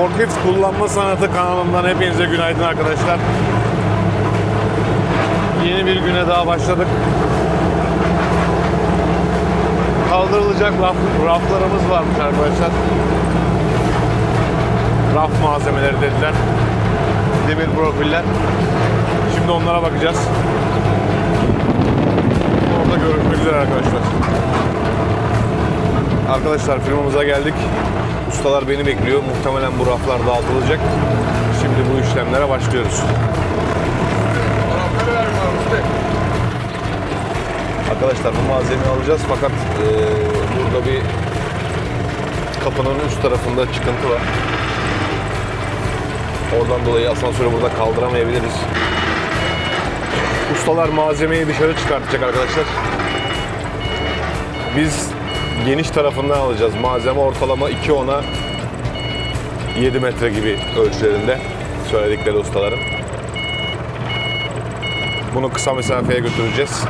Forklift kullanma sanatı kanalından hepinize günaydın arkadaşlar. Yeni bir güne daha başladık. Kaldırılacak raf, raflarımız varmış arkadaşlar. Raf malzemeleri dediler. Demir profiller. Şimdi onlara bakacağız. Orada görüşmek üzere arkadaşlar. Arkadaşlar firmamıza geldik. Ustalar beni bekliyor. Muhtemelen bu raflar dağıtılacak. Şimdi bu işlemlere başlıyoruz. Arkadaşlar bu malzemeyi alacağız fakat eee, burada bir kapının üst tarafında çıkıntı var. Oradan dolayı asansörü burada kaldıramayabiliriz. Ustalar malzemeyi dışarı çıkartacak arkadaşlar. Biz geniş tarafından alacağız. Malzeme ortalama 2 ona 7 metre gibi ölçülerinde söyledikleri ustaların. Bunu kısa mesafeye götüreceğiz.